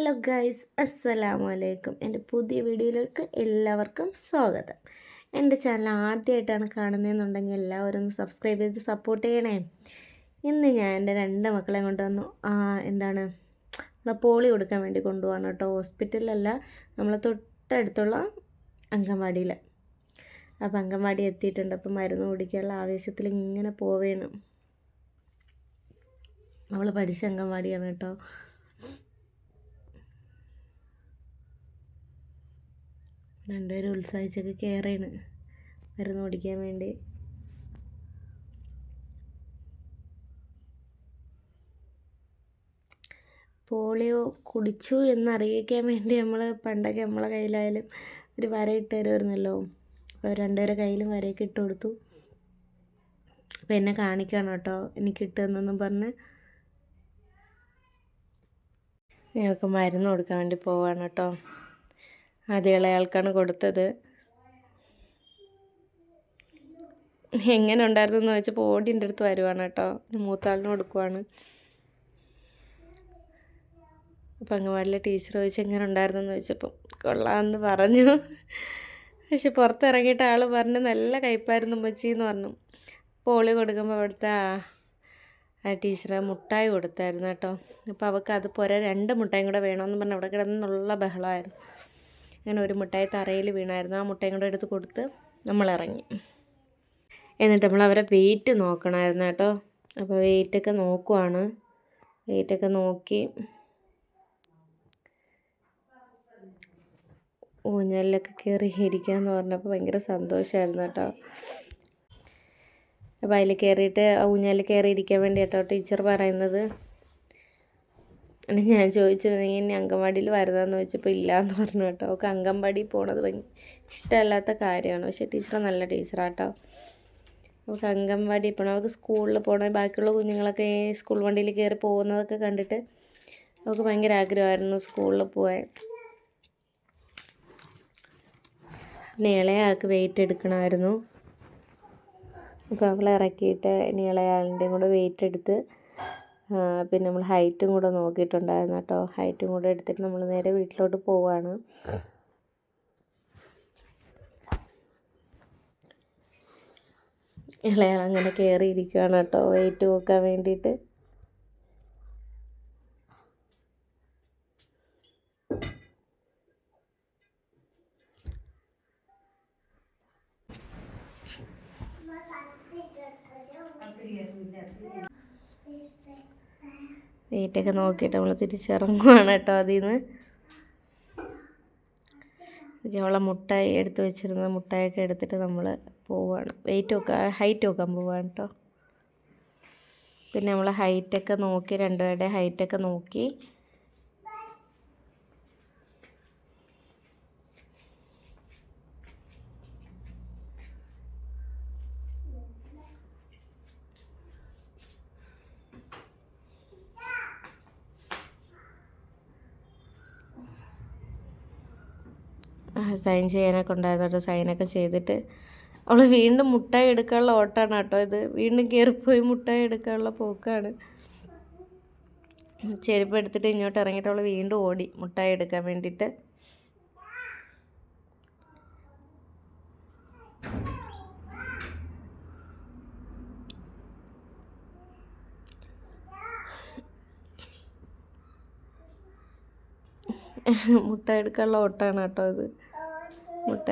Hello guys അസ്സലാമു അലൈക്കും എന്റെ പുതിയ വീഡിയോയിലേക്ക് എല്ലാവർക്കും സ്വാഗതം. എന്റെ ചാനൽ ആദ്യമായിട്ടാണ് കാണുന്നതെന്നുണ്ടെങ്കിൽ എല്ലാവരും ഒന്ന് സബ്സ്ക്രൈബ് ചെയ്ത് സപ്പോർട്ട് ചെയ്യണേ. ഇന്ന് ഞാൻ എന്റെ രണ്ട് മക്കളെ കൊണ്ടുവന്നു എന്താണ്? നമ്മളെ പോളി കൊടുക്കാൻ വേണ്ടി കൊണ്ടുപോകണം കേട്ടോ. ഹോസ്പിറ്റലിലല്ല നമ്മളെ തൊട്ടടുത്തുള്ള അംഗൻവാടിയിൽ അപ്പോൾ അംഗൻവാടി എത്തിയിട്ടുണ്ട്. അപ്പോൾ മരുന്ന് കുടിക്കാനുള്ള ആവേശത്തിൽ ഇങ്ങനെ പോവേണം. അവൾ പഠിച്ച അംഗൻവാടിയാണ് കേട്ടോ. രണ്ടുപേരും ഉത്സാഹിച്ചൊക്കെ കയറാണ്. മരുന്ന് ഓടിക്കാൻ വേണ്ടി. പോളിയോ കുടിച്ചു എന്നറിയിക്കാൻ വേണ്ടി നമ്മൾ പണ്ടൊക്കെ നമ്മളെ കയ്യിലായാലും ഒരു വരയിട്ട് തരുമായിരുന്നല്ലോ അപ്പോൾ രണ്ടുപേരെ കയ്യിലും വരയൊക്കെ ഇട്ട് കൊടുത്തു. അപ്പോൾ എന്നെ കാണിക്കണം കേട്ടോ. എനിക്ക് ഇട്ടെന്നൊന്നും പറഞ്ഞ്. ഞങ്ങൾക്ക് മരുന്ന് കൊടുക്കാൻ വേണ്ടി പോവാണ് കേട്ടോ. ആദ്യം ഇളയാൾക്കാണ് കൊടുത്തത്. എങ്ങനെ ഉണ്ടായിരുന്നു എന്ന് വെച്ചപ്പോൾ ഓടിന്റെ അടുത്ത് വരുവാണ് കേട്ടോ. മൂത്താളിന് കൊടുക്കുവാണ്. അപ്പം അംഗൻവാടിയിലെ ടീച്ചർ ചോദിച്ചു എങ്ങനെ ഉണ്ടായിരുന്നു എന്ന് വെച്ചപ്പം കൊള്ളാമെന്ന് പറഞ്ഞു. പക്ഷെ പുറത്തിറങ്ങിയിട്ട് ആൾ പറഞ്ഞു നല്ല കയ്പായിരുന്നു മച്ചി എന്ന് പറഞ്ഞു. പോളി കൊടുക്കുമ്പോൾ അവിടുത്തെ ആ ടീച്ചർ മുട്ടായി കൊടുത്തായിരുന്നു കേട്ടോ. അപ്പോൾ അവൾക്ക് അത് പോരാ രണ്ട് മുട്ടായും കൂടെ വേണമെന്ന് പറഞ്ഞ് അവിടെ കിടന്നുള്ള ബഹളമായിരുന്നു. അങ്ങനെ ഒരു മുട്ടായി തറയിൽ വീണായിരുന്നു. ആ മുട്ടയും കൂടെ എടുത്ത് കൊടുത്ത് നമ്മൾ ഇറങ്ങി എന്നിട്ട് നമ്മൾ അവരെ വെയിറ്റ് നോക്കണമായിരുന്നു കേട്ടോ. അപ്പോൾ വെയിറ്റൊക്കെ നോക്കുവാണ്. വെയിറ്റൊക്കെ നോക്കി. ഊഞ്ഞലിലൊക്കെ കയറി ഇരിക്കാമെന്ന് പറഞ്ഞപ്പോൾ ഭയങ്കര സന്തോഷമായിരുന്നു കേട്ടോ. അപ്പോൾ അതിൽ കയറിയിട്ട് ഊഞ്ഞാലിൽ കയറി ഇരിക്കാൻ വേണ്ടി കേട്ടോ ടീച്ചർ പറയുന്നത്. ഞാൻ ചോദിച്ചത് എന്നെ അംഗൻവാടിയിൽ വരുന്നതെന്ന് വെച്ചപ്പോൾ ഇല്ല എന്ന് പറഞ്ഞു കേട്ടോ. അവൾക്ക് അംഗൻവാടി പോണത് ഇഷ്ടമല്ലാത്ത കാര്യമാണ്. പക്ഷേ ടീച്ചർ നല്ല ടീച്ചറാട്ടോ. അവൾക്ക് അംഗൻവാടി പോകണം അവൾക്ക് സ്കൂളിൽ പോകണം ബാക്കിയുള്ള കുഞ്ഞുങ്ങളൊക്കെ ഈ സ്കൂൾ വണ്ടിയിൽ കയറി പോകുന്നതൊക്കെ കണ്ടിട്ട് അവൾക്ക് ഭയങ്കര ആഗ്രഹമായിരുന്നു സ്കൂളിൽ പോകാൻ പിന്നെ ഇളയാൾക്ക് വെയിറ്റ് എടുക്കണമായിരുന്നു. അപ്പോൾ അവളെ ഇറക്കിയിട്ട് ഇനി ഇളയാളിന്റെയും കൂടെ വെയിറ്റ് എടുത്ത് പിന്നെ നമ്മൾ ഹൈറ്റും കൂടെ നോക്കിയിട്ടുണ്ടായിരുന്നു കേട്ടോ. ഹൈറ്റും കൂടെ എടുത്തിട്ട് നമ്മൾ നേരെ വീട്ടിലോട്ട് പോവാണ്. ഇളയാൾ അങ്ങനെ കയറിയിരിക്കുകയാണ് കേട്ടോ. വെയിറ്റ് നോക്കാൻ വേണ്ടിയിട്ട്. വെയിറ്റൊക്കെ നോക്കിയിട്ട് നമ്മൾ തിരിച്ചിറങ്ങുവാണ് കേട്ടോ അതിൽ നിന്ന് അവളെ മുട്ടായി എടുത്ത് വെച്ചിരുന്ന മുട്ടായൊക്കെ എടുത്തിട്ട് നമ്മൾ പോവുകയാണ് വെയിറ്റ് നോക്കാൻ ഹൈറ്റ് നോക്കാൻ പോവുകയാണ് കേട്ടോ. പിന്നെ നമ്മൾ ഹൈറ്റൊക്കെ നോക്കി രണ്ടുപേരുടെ ഹൈറ്റൊക്കെ നോക്കി സൈൻ ചെയ്യാനൊക്കെ ഉണ്ടായിരുന്നു കേട്ടോ. സൈനൊക്കെ ചെയ്തിട്ട് അവൾ വീണ്ടും മുട്ടായി എടുക്കാനുള്ള ഓട്ടാണ് കേട്ടോ ഇത്. വീണ്ടും കയറിപ്പോയി മുട്ടായി എടുക്കാനുള്ള പോക്കാണ്. ചെരുപ്പ് എടുത്തിട്ട് ഇങ്ങോട്ട് ഇറങ്ങിയിട്ട് അവൾ വീണ്ടും ഓടി മുട്ടായി എടുക്കാൻ വേണ്ടിയിട്ട്. മുട്ട എടുക്കാനുള്ള ഓട്ടാണ് കേട്ടോ ഇത്. മുട്ട